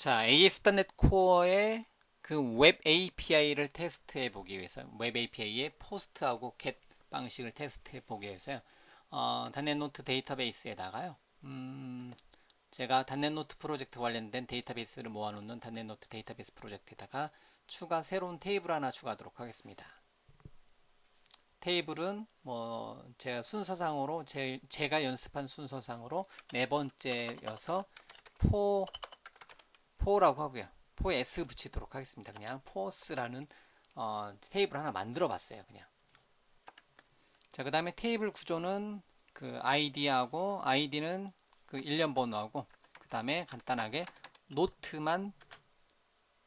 자, ASP.NET 코어의 그 웹 API를 테스트해 보기 위해서 웹 API의 포스트하고 겟 방식을 테스트해 보기 위해서요. 어, 단넷노트 데이터베이스에다가요. 음, 제가 단넷노트 프로젝트 관련된 데이터베이스를 모아놓는 단넷노트 데이터베이스 프로젝트에다가 추가 새로운 테이블 하나 추가하도록 하겠습니다. 테이블은 뭐 제가 순서상으로 제, 제가 연습한 순서상으로 네 번째여서 포 포라고 하고요. 포에 s 붙이도록 하겠습니다. 그냥 포스라는 어, 테이블 하나 만들어 봤어요. 그냥. 자, 그 다음에 테이블 구조는 그 id하고 id는 그 일련 번호하고 그 다음에 간단하게 노트만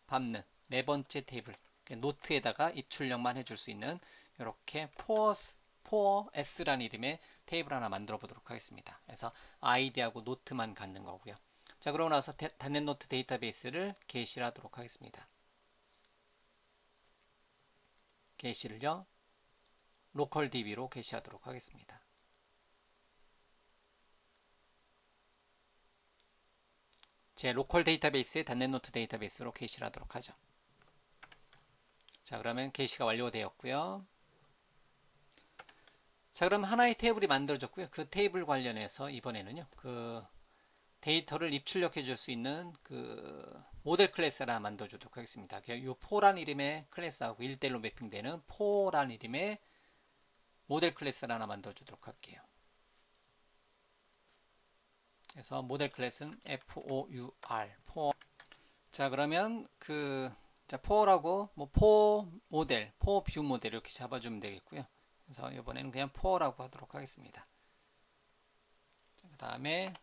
밟는 네 번째 테이블 노트에다가 입출력만 해줄 수 있는 이렇게 포스 포 s라는 이름의 테이블 하나 만들어 보도록 하겠습니다. 그래서 id하고 노트만 갖는 거고요. 자 그러고 나서 단넷노트 데이터베이스를 게시를 하도록 하겠습니다. 게시를요 로컬 DB로 게시하도록 하겠습니다. 제 로컬 데이터베이스의 단넷노트 데이터베이스로 게시를 하도록 하죠. 자 그러면 게시가 완료되었고요. 자 그럼 하나의 테이블이 만들어졌고요. 그 테이블 관련해서 이번에는요. 그 데이터를 입출력해 줄 수 있는 그 모델 클래스를 하나 만들어 주도록 하겠습니다. 이 포란 이름의 클래스하고 1대1로 매핑되는 포란 이름의 모델 클래스를 하나 만들어 주도록 할게요. 그래서 모델 클래스는 FOUR 포. 자 그러면 그 자, 포라고 뭐 포 모델, 포 뷰 모델 이렇게 잡아주면 되겠고요. 그래서 이번에는 그냥 포라고 하도록 하겠습니다. 그 다음에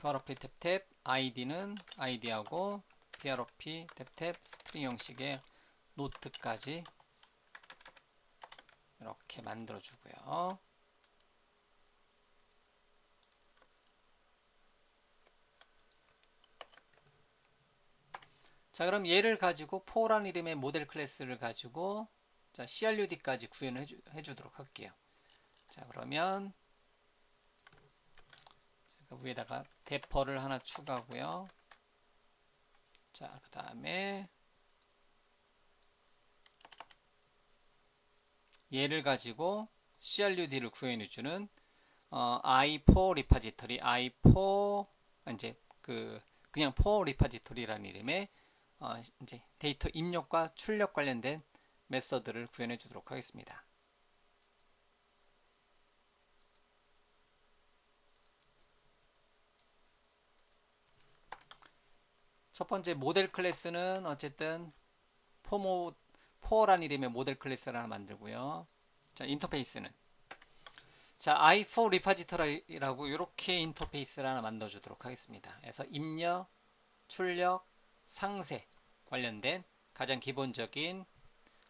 PRP 탭탭 id는 id하고 PRP 탭탭 스트링 형식의 노트까지 이렇게 만들어 주고요. 자 그럼 얘를 가지고 포란 이름의 모델 클래스를 가지고 자 CRUD까지 구현을 해주, 해주도록 할게요. 자 그러면 위에다가 대퍼를 하나 추가하고요. 자 그 다음에 얘를 가지고 CRUD를 구현해주는 어, i4 리파지터리 i4 이제 그 그냥 4 리파지터리라는 이름의 어, 이제 데이터 입력과 출력 관련된 메서드를 구현해 주도록 하겠습니다. 첫 번째 모델 클래스는 어쨌든 포모 포란 이름의 모델 클래스를 하나 만들고요. 자, 인터페이스는 자, i4 리파지터라고 이렇게 인터페이스를 하나 만들어 주도록 하겠습니다. 그래서 입력, 출력, 상세 관련된 가장 기본적인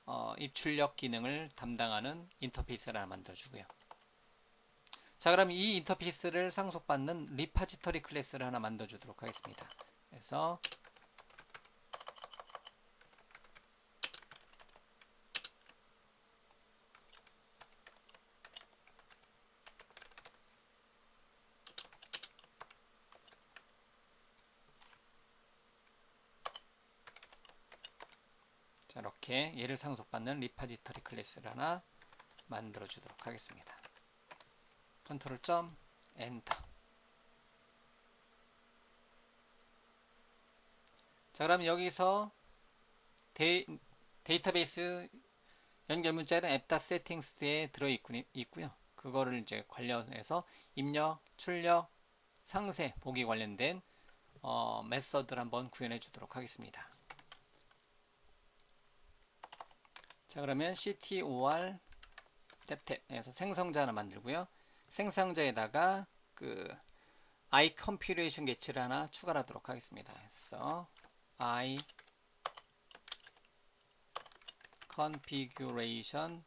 어, 입출력 기능을 담당하는 인터페이스를 하나 만들어 주고요. 자 그럼 이 인터페이스를 상속받는 리파지터리 클래스를 하나 만들어 주도록 하겠습니다. 그래서 이렇게 얘를 상속받는 리파지터리 클래스를 하나 만들어 주도록 하겠습니다. 컨트롤 점 엔터. 자, 그럼 여기서 데이, 데이터베이스 연결 문자는 앱다 세팅스에 들어 있고요. 그거를 이제 관련해서 입력, 출력, 상세, 보기 관련된 어, 메서드를 한번 구현해 주도록 하겠습니다. 자 그러면 ctor 탭탭에서 생성자 하나 만들고요. 생성자에다가 그 i configuration 개체를 하나 추가하도록 하겠습니다. 그래서 i configuration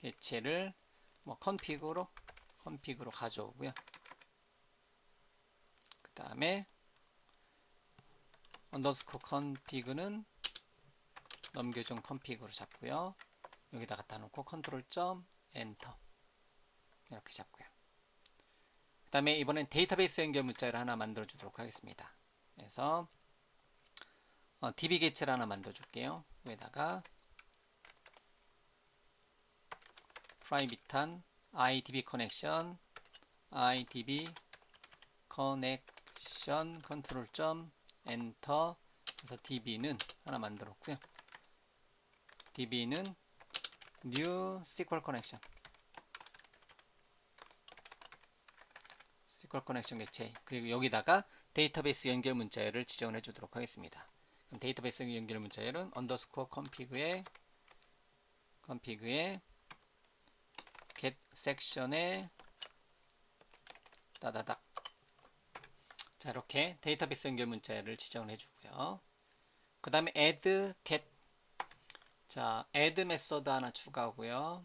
개체를 뭐 config로 config로 가져오고요. 그 다음에 underscore config는 넘겨준 컴픽으로 잡고요. 여기다 갖다 놓고 컨트롤 점 엔터 이렇게 잡고요. 그 다음에 이번엔 데이터베이스 연결 문자를 하나 만들어 주도록 하겠습니다. 그래서 어, DB 개체를 하나 만들어 줄게요. 여기다가 프라이빗한 IDB 커넥션 IDB 커넥션 컨트롤 점 엔터 그래서 DB는 하나 만들었고요. DB는 new SQL connection SQL connection 개체 그리고 여기다가 데이터베이스 연결 문자열을 지정을 해 주도록 하겠습니다. 그럼 데이터베이스 연결 문자열은 언더스코어 config에 config에 get section에 따다닥 자 이렇게 데이터베이스 연결 문자를 지정을 해주고요. 그 다음에 add get 자 add 메서드 하나 추가하고요.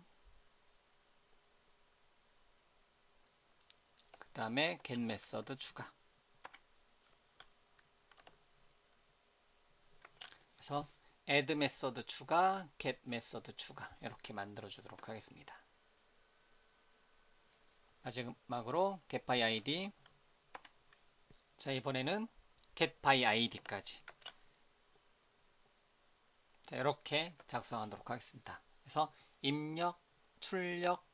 그 다음에 get 메서드 추가. 그래서 add 메서드 추가, get 메서드 추가 이렇게 만들어 주도록 하겠습니다. 마지막으로 get by id 자 이번에는 get by id까지 자 이렇게 작성하도록 하겠습니다. 그래서 입력, 출력,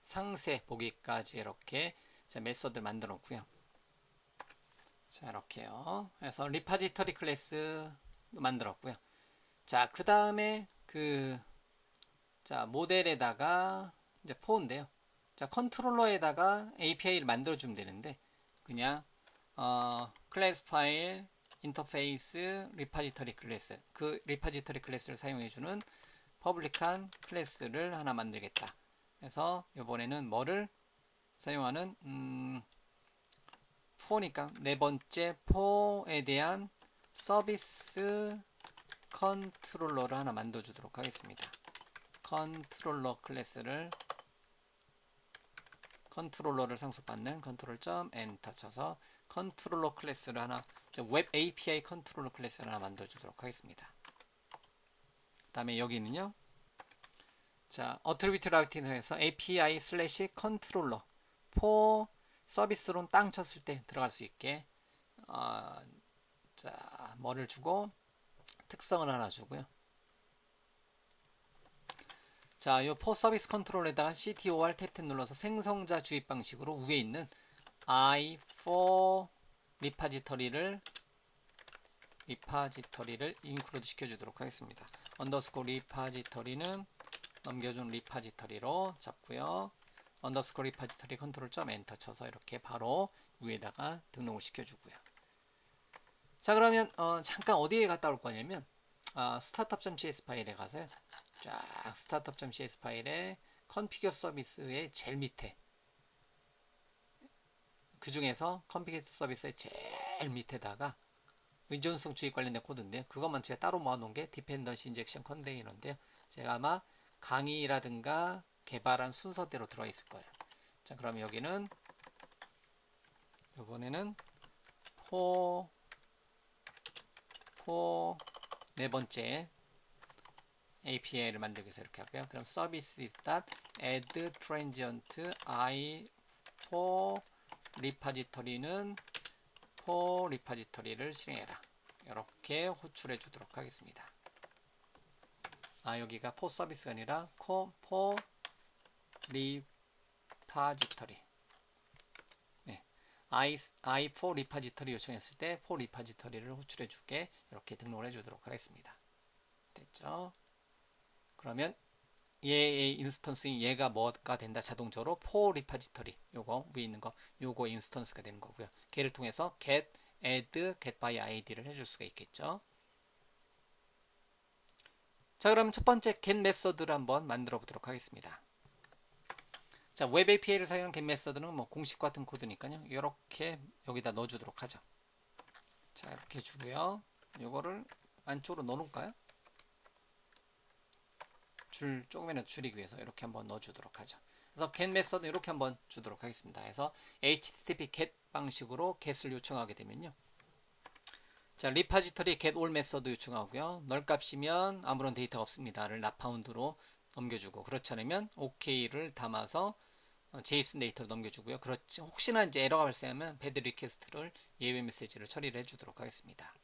상세 보기까지 이렇게 자, 메소드를 만들어 놓고요. 자 이렇게요. 그래서 리파지터리 클래스 만들었고요. 자 그 다음에 그 자 모델에다가 이제 포인데요. 자 컨트롤러에다가 API를 만들어 주면 되는데 그냥 어, 클래스 파일 인터페이스 리파지터리 클래스 그 리파지터리 클래스를 사용해 주는 퍼블릭한 클래스를 하나 만들겠다. 그래서 이번에는 뭐를 사용하는 음, 포니까 네 번째 포에 대한 서비스 컨트롤러를 하나 만들어 주도록 하겠습니다. 컨트롤러 클래스를 컨트롤러를 상속받는 컨트롤 점 엔터 쳐서 컨트롤러 클래스를 하나 웹 API 컨트롤러 클래스를 하나 만들어 주도록 하겠습니다. 그 다음에 여기는요. 자, 어트리뷰트 라우팅에서 API 슬래시 컨트롤러 포 서비스론 땅 쳤을 때 들어갈 수 있게 어, 자, 뭐를 주고 특성을 하나 주고요. 자, 요 포 서비스 컨트롤에다가 CTOR 탭탭 눌러서 생성자 주입 방식으로 위에 있는 i4 리파지터리를 리파지터리를 인클루드 시켜주도록 하겠습니다. 언더스코 리파지터리는 넘겨준 리파지터리로 잡고요. 언더스코 리파지터리 컨트롤 점 엔터 쳐서 이렇게 바로 위에다가 등록을 시켜주고요. 자 그러면 어, 잠깐 어디에 갔다 올 거냐면 어, 스타트업.cs 파일에 가서요. 쫙 스타트업.cs 파일에 컨피규어 서비스의 제일 밑에 그 중에서 컨피규어 서비스의 제일 밑에다가 의존성 주입 관련된 코드인데요. 그것만 제가 따로 모아놓은 게 디펜던시 인젝션 컨테이너인데요. 제가 아마 강의라든가 개발한 순서대로 들어 있을 거예요. 자, 그럼 여기는 이번에는 포, 포, 네 번째 API를 만들기 위해서 이렇게 하고요. 그럼 서비스 add transient i for 리파지터리는 포 리파지터리를 실행해라. 이렇게 호출해 주도록 하겠습니다. 아 여기가 포 서비스가 아니라 코, 포 리파지터리 네. I, i4 리파지터리 요청했을 때 포 리파지터리를 호출해 주게 이렇게 등록을 해 주도록 하겠습니다. 됐죠? 그러면 얘의 인스턴스인 얘가 뭐가 된다 자동적으로 포 리파지터리 요거 위에 있는 거 요거 인스턴스가 되는 거고요. 걔를 통해서 get, add, get by id를 해줄 수가 있겠죠. 자 그럼 첫 번째 get 메서드를 한번 만들어 보도록 하겠습니다. 자, 웹 API를 사용하는 get 메서드는 뭐 공식 같은 코드니까요. 이렇게 여기다 넣어 주도록 하죠. 자, 이렇게 주고요. 요거를 안쪽으로 넣어 놓을까요? 줄 조금이라도 줄이기 위해서 이렇게 한번 넣어주도록 하죠. 그래서 get 메서드 이렇게 한번 주도록 하겠습니다. 그래서 http get 방식으로 get을 요청하게 되면요. 자, 리파지터리 get all 메서드 요청하고요. 널 값이면 아무런 데이터가 없습니다를 나파운드로 넘겨주고 그렇지 않으면 OK를 담아서 어, 제이슨 데이터로 넘겨주고요. 그렇지 혹시나 이제 에러가 발생하면 배드 리퀘스트를 예외 메시지를 처리를 해주도록 하겠습니다.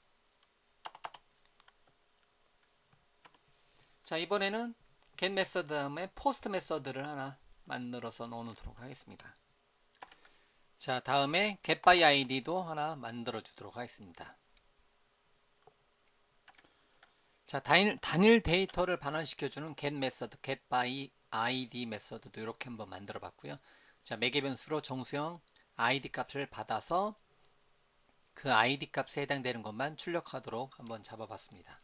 자 이번에는 get 메서드 다음에 포스트 메서드를 하나 만들어서 넣어놓도록 하겠습니다. 자 다음에 get by id도 하나 만들어 주도록 하겠습니다. 자 단일, 단일 데이터를 반환시켜주는 get 메서드 get by id 메서드도 이렇게 한번 만들어 봤고요. 자 매개 변수로 정수형 id 값을 받아서 그 id 값에 해당되는 것만 출력하도록 한번 잡아봤습니다.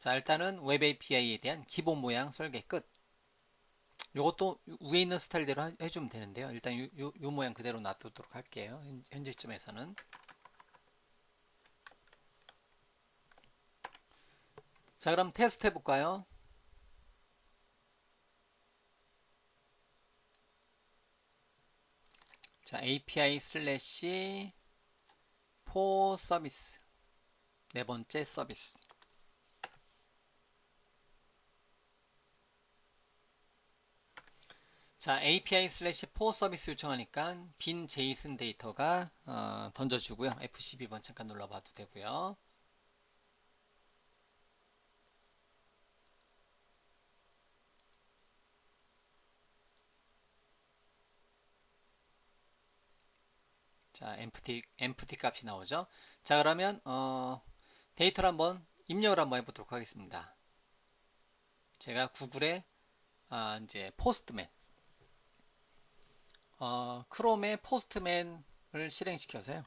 자 일단은 웹 API에 대한 기본 모양 설계 끝. 요것도 위에 있는 스타일대로 하- 해주면 되는데요. 일단 요, 요, 요 모양 그대로 놔두도록 할게요. 현- 현재쯤에서는. 자 그럼 테스트 해볼까요? 자 API 슬래시 포 서비스 네 번째 서비스 자 API 슬래시 포 서비스 요청하니까 빈 제이슨 데이터가 어, 던져주고요 F12번 잠깐 눌러봐도 되고요 자, empty, empty 값이 나오죠. 자, 그러면, 어, 데이터를 한번 입력을 한번 해보도록 하겠습니다. 제가 구글에, 아, 이제, 포스트맨, 어, 크롬에 포스트맨을 실행시켜서요.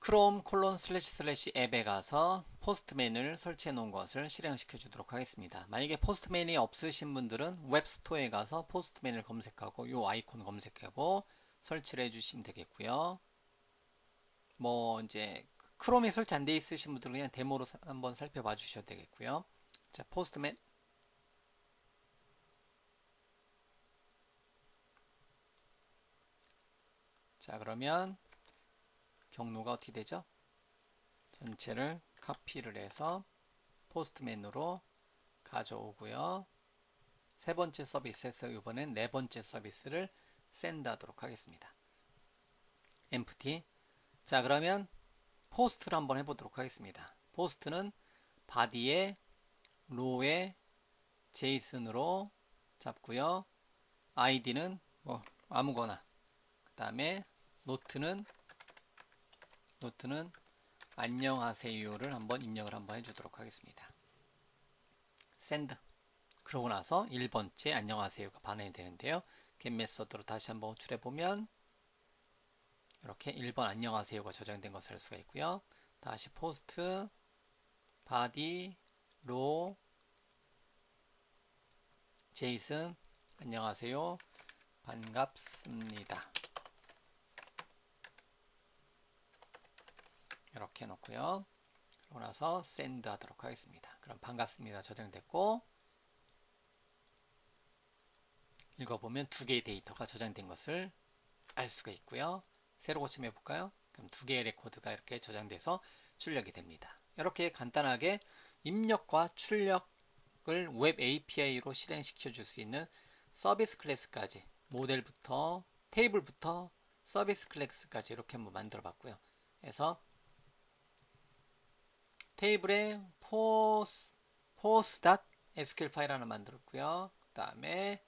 크롬 콜론 슬래시 슬래시 앱에 가서 포스트맨을 설치해 놓은 것을 실행시켜 주도록 하겠습니다. 만약에 포스트맨이 없으신 분들은 웹스토어에 가서 포스트맨을 검색하고 요 아이콘 검색하고 설치를 해 주시면 되겠고요. 뭐 이제 크롬이 설치 안 돼 있으신 분들은 그냥 데모로 사- 한번 살펴봐 주셔도 되겠고요. 자, 포스트맨 자, 그러면 경로가 어떻게 되죠? 전체를 카피를 해서 포스트맨으로 가져오고요. 세 번째 서비스에서 이번엔 네 번째 서비스를 샌드 하도록 하겠습니다. empty. 자, 그러면 포스트를 한번 해보도록 하겠습니다. 포스트는 바디에 로에 제이슨으로 잡고요. 아이디는 뭐 아무거나. 그 다음에 노트는 노트는 안녕하세요를 한번 입력을 한번 해주도록 하겠습니다. 샌드. 그러고 나서 1번째 안녕하세요가 반응이 되는데요. get 메서드로 다시 한번 호출해 보면 이렇게 1번 안녕하세요가 저장된 것을 알 수가 있고요. 다시 포스트 바디 로 제이슨 안녕하세요. 반갑습니다. 이렇게 놓고요. 그러고 나서 샌드 하도록 하겠습니다. 그럼 반갑습니다. 저장됐고 읽어보면 두 개의 데이터가 저장된 것을 알 수가 있고요. 새로 고침해 볼까요? 그럼 두 개의 레코드가 이렇게 저장돼서 출력이 됩니다. 이렇게 간단하게 입력과 출력을 웹 API로 실행시켜 줄 수 있는 서비스 클래스까지 모델부터 테이블부터 서비스 클래스까지 이렇게 한번 만들어 봤고요. 그래서 테이블에 포스 포스.sql 파일 하나 만들었고요. 그 다음에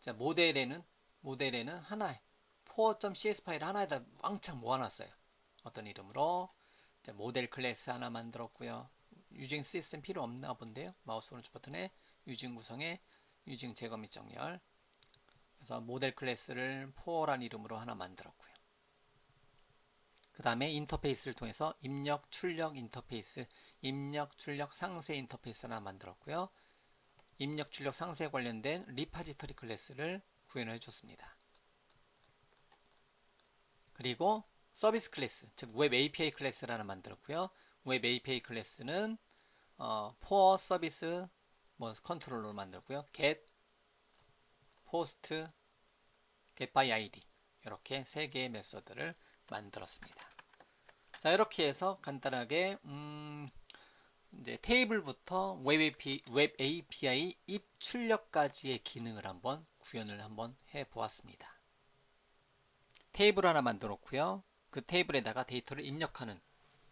자, 모델에는 모델에는 하나에 포어.cs 파일 하나에다 왕창 모아놨어요. 어떤 이름으로 자, 모델 클래스 하나 만들었고요. 유징 시스템 필요 없나 본데요. 마우스 오른쪽 버튼에 유징 구성에 유징 제거 및 정렬. 그래서 모델 클래스를 포어란 이름으로 하나 만들었고요. 그 다음에 인터페이스를 통해서 입력, 출력 인터페이스, 입력, 출력 상세 인터페이스 하나 만들었고요. 입력, 출력 상세에 관련된 리파지터리 클래스를 구현을 해줬습니다. 그리고 서비스 클래스, 즉 웹 API 클래스를 하나 만들었고요. 웹 API 클래스는 어, 포어 서비스 뭐 컨트롤러로 만들고요. get, post, get by id 이렇게 세 개의 메서드를 만들었습니다. 자 이렇게 해서 간단하게 음, 이제 테이블부터 웹 웹 API 입 출력까지의 기능을 한번 구현을 한번 해 보았습니다. 테이블 하나 만들어 놓고요. 그 테이블에다가 데이터를 입력하는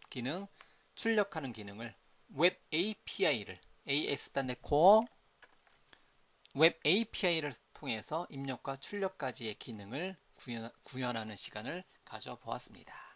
기능, 출력하는 기능을 웹 API를 AS.NET Core 웹 API를 통해서 입력과 출력까지의 기능을 구현, 구현하는 시간을 가져보았습니다.